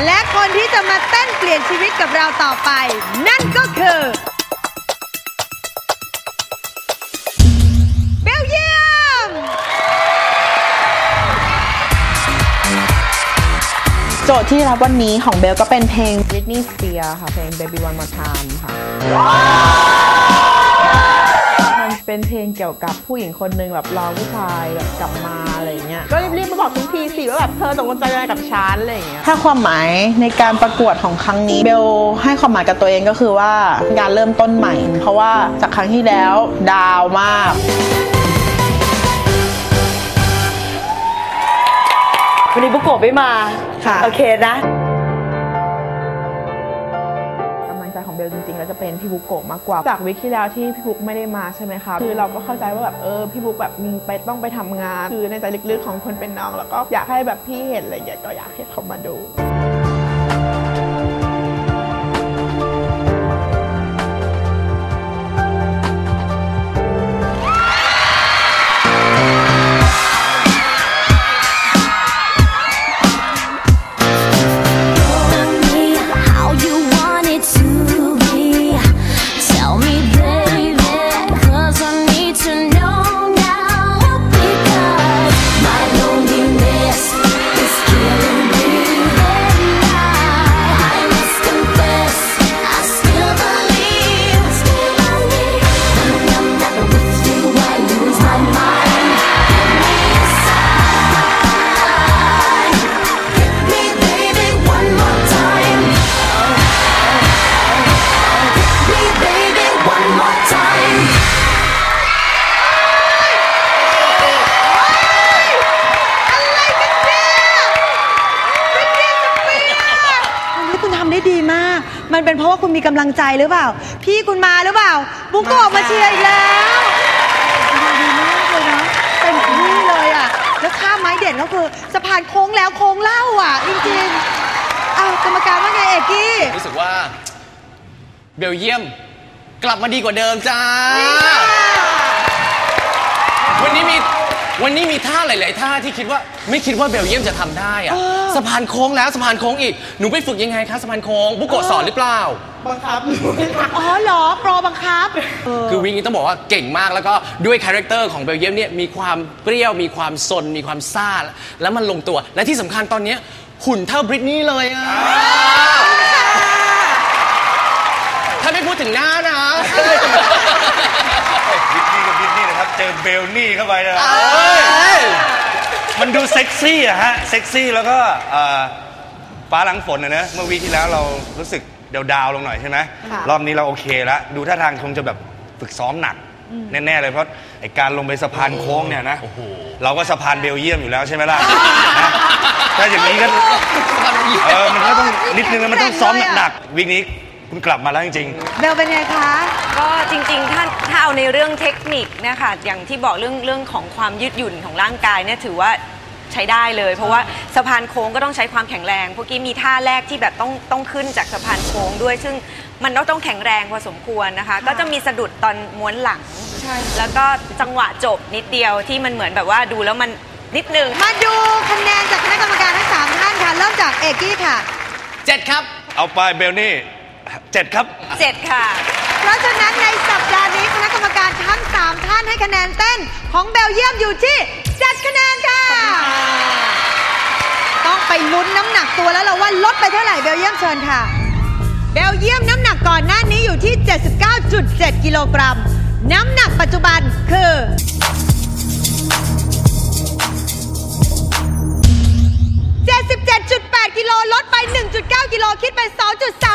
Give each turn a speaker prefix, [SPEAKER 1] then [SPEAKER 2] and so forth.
[SPEAKER 1] และคนที่จะมาเต้นเปลี่ยนชีวิตกับเราต่อไป นั่นก็คือเบลเยียม
[SPEAKER 2] โจทย์ที่รับวันนี้ของเบลก็เป็นเพลง Britney Spears ค่ะ เพลง Baby One More Time ค่ะ เป็นเพลงเกี่ยวกับผู้หญิงคนหนึ่งแบบรอผู้ชายแบบกลับมาอะไรอย่างเงี้ยก็รีบๆมาบอกทุกทีสิว่าแบบเธอตกลงใจอะไรกับฉันอะไรอย่างเงี้ยถ้าความหมายในการประกวดของครั้งนี้เบลให้ความหมายกับตัวเองก็คือว่าการเริ่มต้นใหม่ เพราะว่าจากครั้งที่แล้วดาวมาก
[SPEAKER 3] วันนี้บุโกะไม่มา
[SPEAKER 2] ค่ะ
[SPEAKER 3] โอเคนะำ
[SPEAKER 2] ลังใจของเบลจริงๆแล้วจะเป็นพี่บุ๊กโกะมากกว่า จากวิกที่แล้วที่พี่บุ๊กไม่ได้มาใช่ไหมคะคือเราก็เข้าใจว่าแบบเออพี่บุ๊กแบบมีไปต้องไปทำงาน คือในใจลึกๆของคนเป็นน้อง แล้วก็อยากให้แบบพี่เห็นอะไรอย่างเงี้ยก็อยากให้เขามาดู
[SPEAKER 1] มากมันเป็นเพราะว่าคุณมีกำลังใจหรือเปล่า พี่คุณมาหรือเปล่า บุกโกะมาเชียร์อีกแล้วทำดีมากเลยนะเต็มที่เลยอะ แล้วท่าไม้เด่นก็คือสะพานโค้งแล้วโค้งเล่าอะ จริงๆอ้าวกรรมการว่าไงเอกกี้
[SPEAKER 4] รู้สึกว่าเบลเยียมกลับมาดีกว่าเดิมจ้า วันนี้มีวันนี้มีท่าหลาย ๆ ท่าที่คิดว่าไม่คิดว่าเบลเยียมจะทำได้อะ สะพานโค้งแล้วสะพานโค้งอีก หนูไปฝึกยังไงคะสะพานโค้งบุกโกะสอนหรือเปล่า
[SPEAKER 1] อ๋อเหรอโปรบังคับ
[SPEAKER 4] คือวิงนี้ต้องบอกว่าเก่งมากแล้วก็ด้วยคาแรคเตอร์ของเบลเยียมเนี่ยมีความเปรี้ยวมีความซน มีความซ่า แล้วมันลงตัว และที่สำคัญตอนเนี้ยหุ่นเท่าบริตนี่เลยอะถ้าไม่พูดถึงหน้านะ
[SPEAKER 5] ดิสนีย์กับดิสนีย์นะครับ เจอเบลนี่เข้าไปนะมันดูเซ็กซี่อะฮะเซ็กซี่แล้วก็เอ่อฟ้าหลังฝนนะเนอะเมื่อวีคที่แล้วเรารู้สึกเดาดาวๆลงหน่อยใช่ไหม
[SPEAKER 2] ค่ะ
[SPEAKER 5] รอบนี้เราโอเคแล้วดูท่าทางคงจะแบบฝึกซ้อมหนักแน่ๆเลยเพราะไอการลงไปสะพานโค้งเนี่ยนะเราก็สะพานเบลเยียมอยู่แล้วใช่ไหมล่ะ นะถ้าอย่างนี้ก็เออมันก็ต้องนิดนึงนะมันต้องซ้อมหนักๆวีคนี้คุณกลับมาแล้วจริงๆ
[SPEAKER 1] เบลเป็นไงคะ
[SPEAKER 6] ก็จริงๆ ถ้าถ้าเอาในเรื่องเทคนิคเนะคะอย่างที่บอกเรื่องเรื่องของความยืดหยุ่นของร่างกายเนี่ยถือว่า ใช้ได้เลย เพราะว่าสะพานโค้งก็ต้องใช้ความแข็งแรงพวกกี้มีท่าแรกที่แบบต้องต้องขึ้นจากสะพานโค้งด้วย ซึ่งมันต้องต้องแข็งแรงพอสมควรนะคะ ก็จะมีสะดุดตอนม้วนหลัง แล้วก็จังหวะจบนิดเดียวที่มันเหมือนแบบว่าดูแล้วมันนิดนึง
[SPEAKER 1] มาดูคะแนนจากคณะกรรมการทั้งสามท่านค่ะ เริ่มจากเอกกี้ค่ะ
[SPEAKER 4] เจ็ดครับ
[SPEAKER 5] เอาไปเบลนี่เจ็ดครับ
[SPEAKER 6] เจ็ดค่ะ
[SPEAKER 1] เพราะฉะนั้นในสัปดาห์นี้คณะกรรมการทั้ง3ท่านให้คะแนนเต้นของเบลเยียมอยู่ที่7คะแนนค่ะต้อง ไปลุ้นน้ำหนักตัวแล้วเราว่าลดไปเท่าไหร่เบลเยียมเชิญค่ะ เบลเยียมน้ำหนักก่อนหน้านี้อยู่ที่ 79.7 กิโลกรัม น้ำหนักปัจจุบันคือ 77.8 กิโลลดไป 1.9 กิโลคิดเป็น 2.3